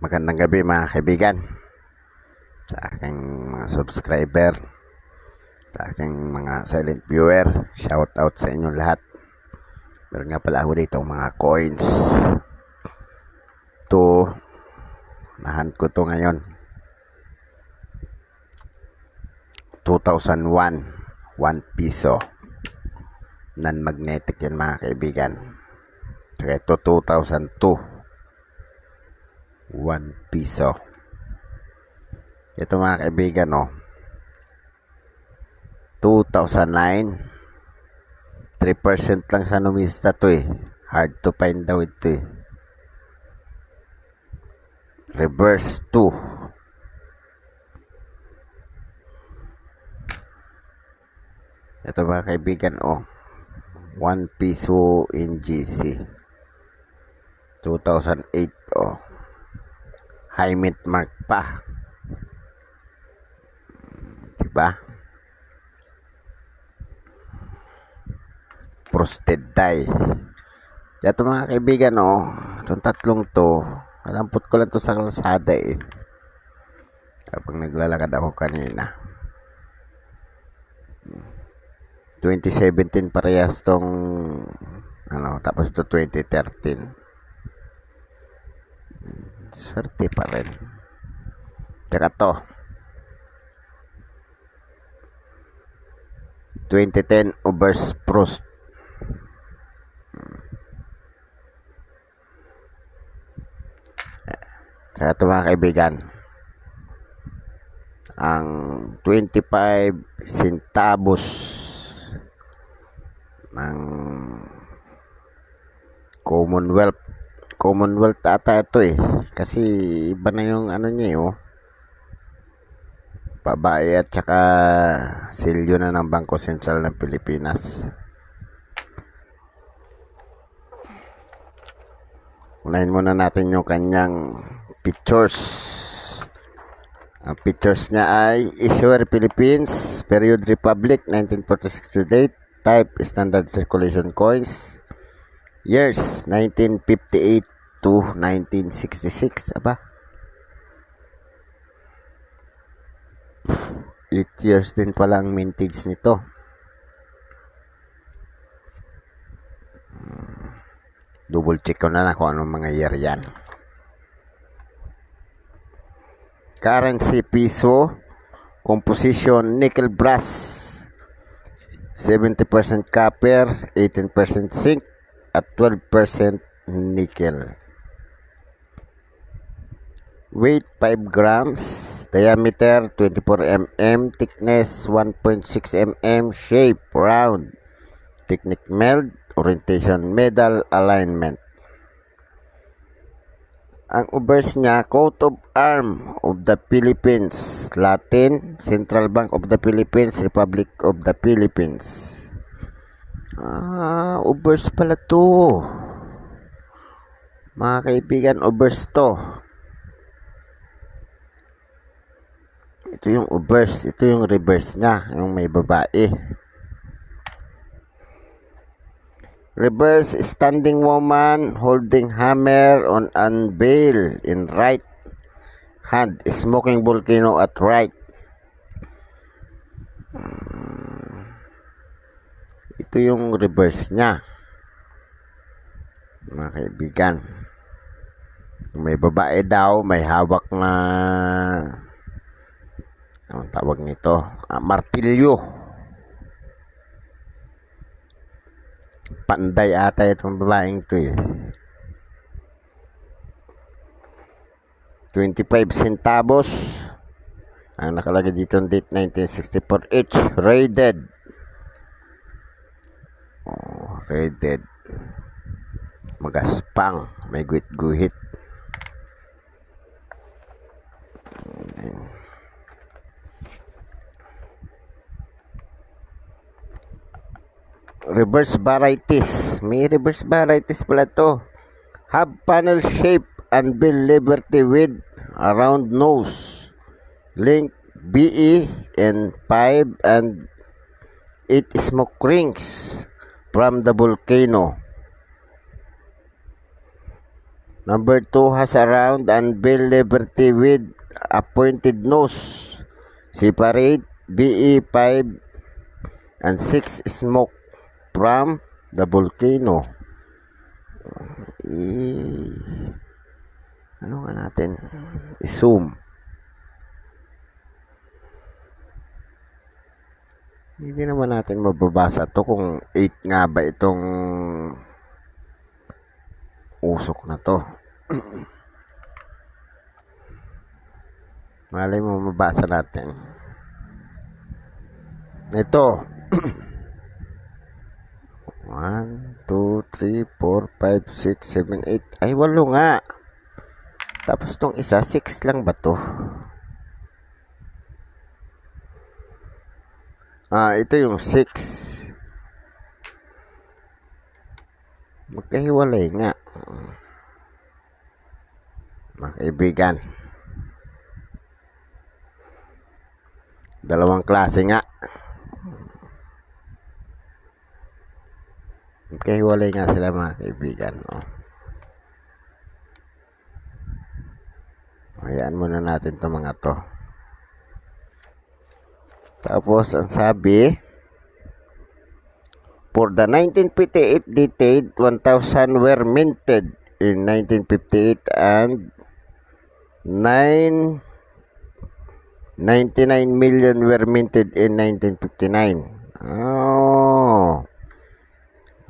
Magandang gabi mga kaibigan. Sa aking mga subscriber, sa aking mga silent viewer, shout out sa inyo lahat. Meron nga pala ako dito mga coins. To, nahan ko to ngayon. 2001, 1 piso. Non-magnetic yan mga kaibigan. Saka ito 2002. 1 piso. Ito mga kaibigan, no. 2009. 3% lang sa numista to eh. Hard to find daw ito eh. Reverse 2. Ito mga kaibigan, oh. 1 piso in GC. 2008, oh high mint mark pa. Diba? Frosted die. Ito mga kaibigan, oh. Itong tatlong to, nalampot ko lang to sa kalsada eh. Kapag naglalakad ako kanina. 2017 parehas tong ano, tapos to 2013 swerte pa rin. Tsaka to. 2010 Ubers Prost. Tsaka ito mga kaibigan. Ang 25 centavos ng Commonwealth Commonwealth ata ito eh. Kasi iba na yung ano niya eh, oh. Babae at saka silyo na ng Bangko Sentral ng Pilipinas. Unahin muna natin yung kanyang pictures. Ang pictures niya ay Issuer Philippines, Period Republic, 1946 to date, Type Standard Circulation Coins, Years 1958 to 1966 aba. 8 years din pala ang mintage nito. Double check ko na lang kung anong mga year yan. Currency piso. Composition nickel brass. 70% copper 18% zinc at 12% nickel. Weight 5 grams, diameter 24 mm, thickness 1.6 mm, shape round, technique meld, orientation medal alignment. Ang ubers niya, coat of arm of the Philippines, Latin, Central Bank of the Philippines, Republic of the Philippines. Ah, overs pala to. Mga kaibigan, overs to. Ito yung overs. Ito yung reverse niya. Yung may babae. Reverse, standing woman holding hammer on unveil in right hand. Smoking volcano at right. Ito yung reverse niya. Mga kaibigan. May babae daw, may hawak na ang tawag nito, ah, martilyo. Panday ata itong babaeng to eh. 25 centavos. Ang nakalagay dito date 1964H rated Oh, rated. Magaspang. May guhit-guhit. Reverse varieties. May reverse varieties pala to. Hub panel shape and bill liberty with around nose. Link BE and 5 and 8 smoke rings from the volcano. Number 2 has a round bill liberty with a pointed nose. Separate BE5 and 6 smoke from the volcano. Eh, ano nga natin? I-zoom. Hindi naman natin mababasa to kung 8 nga ba itong usok na to. Malay mo mabasa natin. Ito. 1, 2, 3, 4, 5, 6, 7, 8. Ay, walo nga. Tapos tong isa, 6 lang ba to? Ah, ito yung 6. Magkahiwalay nga. Mga kaibigan. Dalawang klase nga. Magkahiwalay nga sila mga kaibigan. No? Hayaan muna natin to mga to. Tapos, ang sabi, For the 1958 dated, 1,000 were minted in 1958 and 9 99 million were minted in 1959. Oh.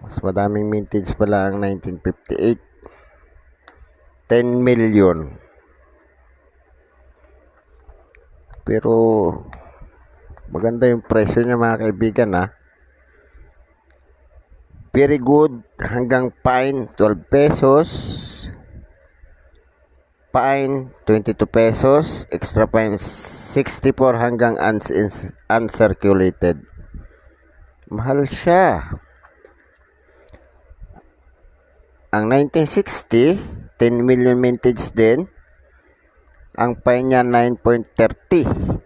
Mas madaming mintage pala ang 1958. 10 million. Pero maganda yung presyo niya mga kaibigan ha. Very good hanggang pine 12 pesos. Pine 22 pesos, extra pine 64 hanggang ins- uncirculated. Mahal siya. Ang 1960, 10 million mintage din. Ang pine niya 9.30.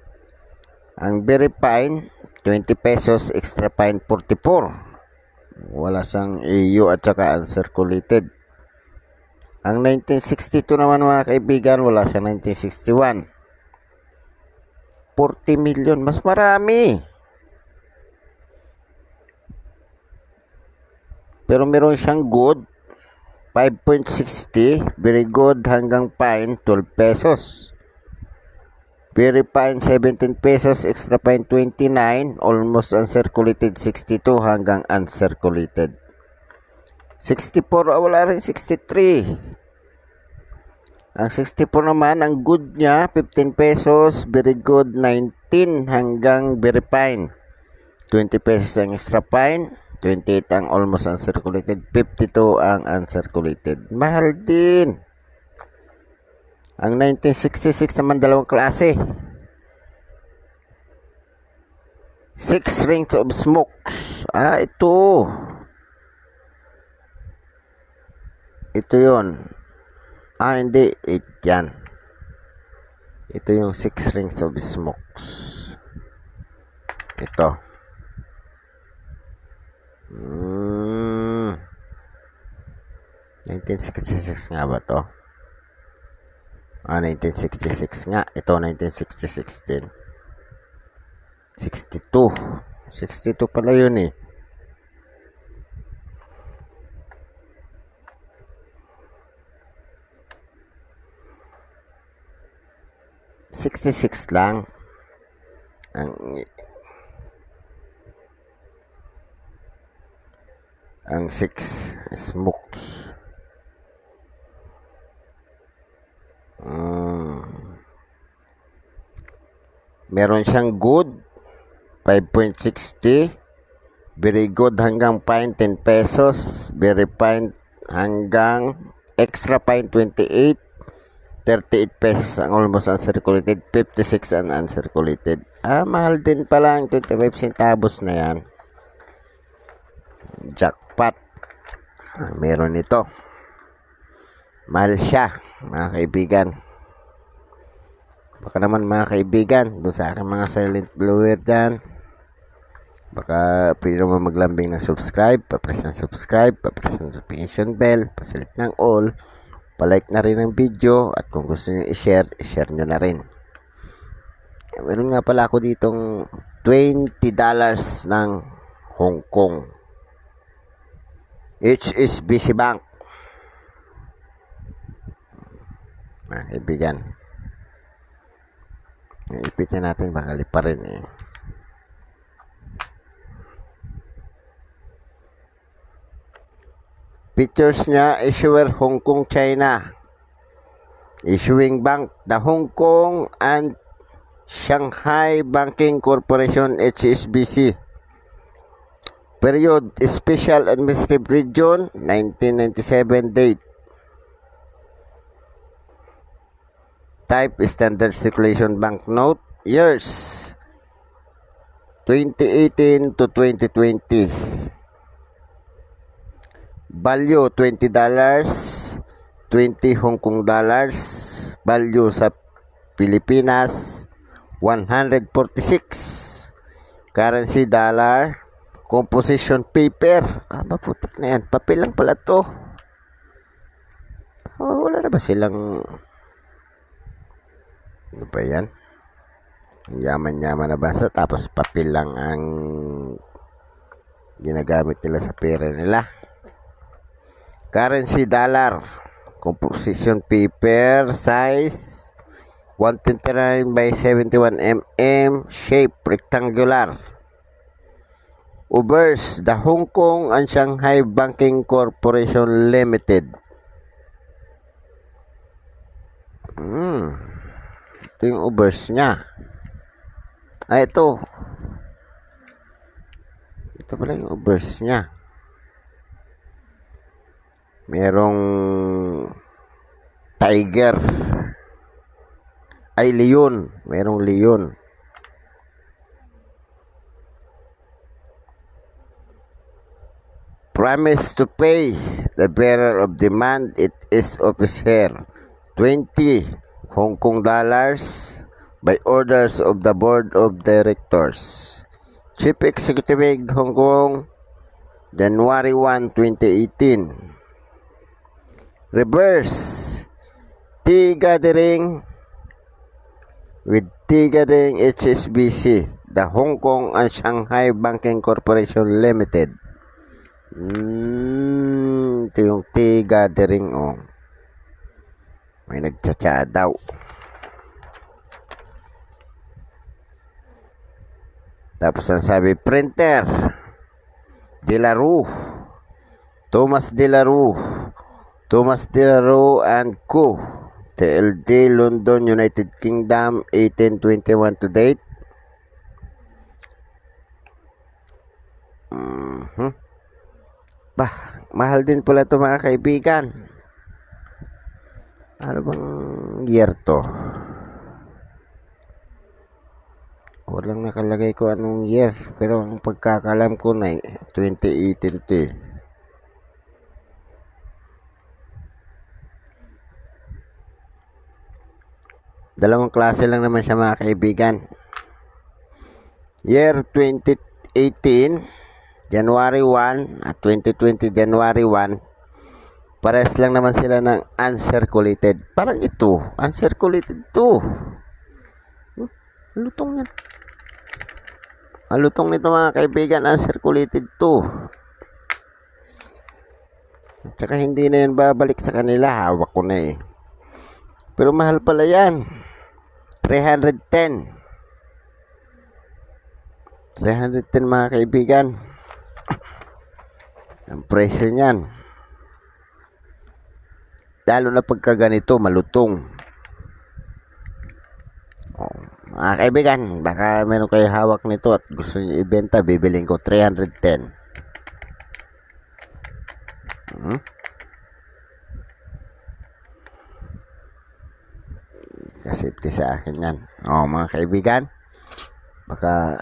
Ang very fine 20 pesos, extra fine 44. Wala siyang EU at saka uncirculated. Ang 1962 naman mga kaibigan, wala siyang 1961. 40 million, mas marami. Pero meron siyang good, 5.60, very good hanggang fine, 12 pesos. Very fine, 17 pesos, extra fine, 29, almost uncirculated, 62 hanggang uncirculated. 64, ah, wala rin 63. Ang 64 naman, ang good niya, 15 pesos, very good, 19 hanggang very fine. 20 pesos ang extra fine, 28 ang almost uncirculated, 52 ang uncirculated. Mahal din. Ang 1966 naman dalawang klase. Six rings of smokes. Ah, ito. Ito yon. Ah, hindi. It yan. Ito yung six rings of smokes. Ito. Hmm. 1966 nga ba to? Ah, 1966 nga. Ito, 1966 din. 62. 62 pala yun eh. Sixty-six lang. Ang ang six smokes. Mm. Meron siyang good 5.60 very good hanggang fine 10 pesos. Very fine hanggang extra fine 28 38 pesos ang almost uncirculated. 56 ang uncirculated. Ah mahal din pala ang 25 centavos na yan. Jackpot. Ah, meron ito mahal siya mga kaibigan baka naman mga kaibigan doon sa aking mga silent blower dyan baka pwede naman maglambing ng subscribe papress ng subscribe papress ng notification bell pasilip ng all palike na rin ang video at kung gusto nyo i-share, i-share nyo na rin. Meron nga pala ako ditong $20 ng Hong Kong. HSBC Bank. Mga kaibigan. Ipitin natin baka lipa rin eh. Pictures niya, issuer Hong Kong, China. Issuing bank, the Hong Kong and Shanghai Banking Corporation, HSBC. Period, Special Administrative Region, 1997 date. Type, Standard Circulation Banknote. Years, 2018 to 2020. Value $20, 20 Hong Kong dollars. Value sa Pilipinas 146. Currency dollar. Composition paper. Ah, maputik na yan. Papel lang pala to. Oh, wala na ba silang... Ano ba yan? Yaman-yaman na bansa. Tapos papel lang ang ginagamit nila sa pera nila. Currency dollar. Composition paper. Size. 129 by 71 mm. Shape. Rectangular. Ubers. The Hong Kong and Shanghai Banking Corporation Limited. Hmm. Ito yung Ubers niya. Ah, ito. Ito pala yung Ubers niya. Merong tiger. Ay, leon. Merong leon. Promise to pay the bearer of demand it is office here. 20 Hong Kong dollars by orders of the board of directors. Chief Executive Hong Kong January 1, 2018. Reverse. Tea gathering with tea gathering HSBC, the Hong Kong and Shanghai Banking Corporation Limited. Mm, ito yung tea gathering, oh. May nagtsatsa daw. Tapos ang sabi, printer. De La Rue. Thomas De La Rue. Thomas De La Rue and Co. TLD, London, United Kingdom, 1821 to date. Mhm. Bah, mahal din pala ito mga kaibigan. Ano bang year to? Walang nakalagay ko anong year. Pero ang pagkakalam ko na eh, 2018 to eh. Dalawang klase lang naman siya mga kaibigan. Year 2018, January 1 at 2020 January 1, pares lang naman sila ng uncirculated. Parang ito, uncirculated to. Hmm, Lutong yan. Ang lutong nito mga kaibigan, uncirculated to. At saka hindi na yan babalik sa kanila, hawak ko na eh. Pero mahal pala yan. 310. 310 mga kaibigan. Ang presyo niyan. Lalo na pagka ganito, malutong. Oh, mga kaibigan, baka meron kayo hawak nito at gusto niyo ibenta, bibiling ko 310. Hmm? Kasafety sa akin yan. Oh, mga kaibigan, baka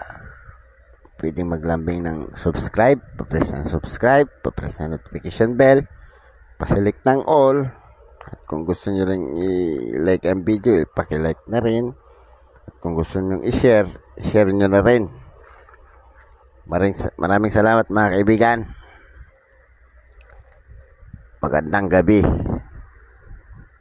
pwedeng maglambing ng subscribe, papress ng subscribe, papress ng notification bell, paselect ng all, kung gusto nyo rin i-like ang video, ipakilike na rin. At kung gusto nyo i-share, share nyo na rin. Maraming, maraming salamat mga kaibigan. Magandang gabi.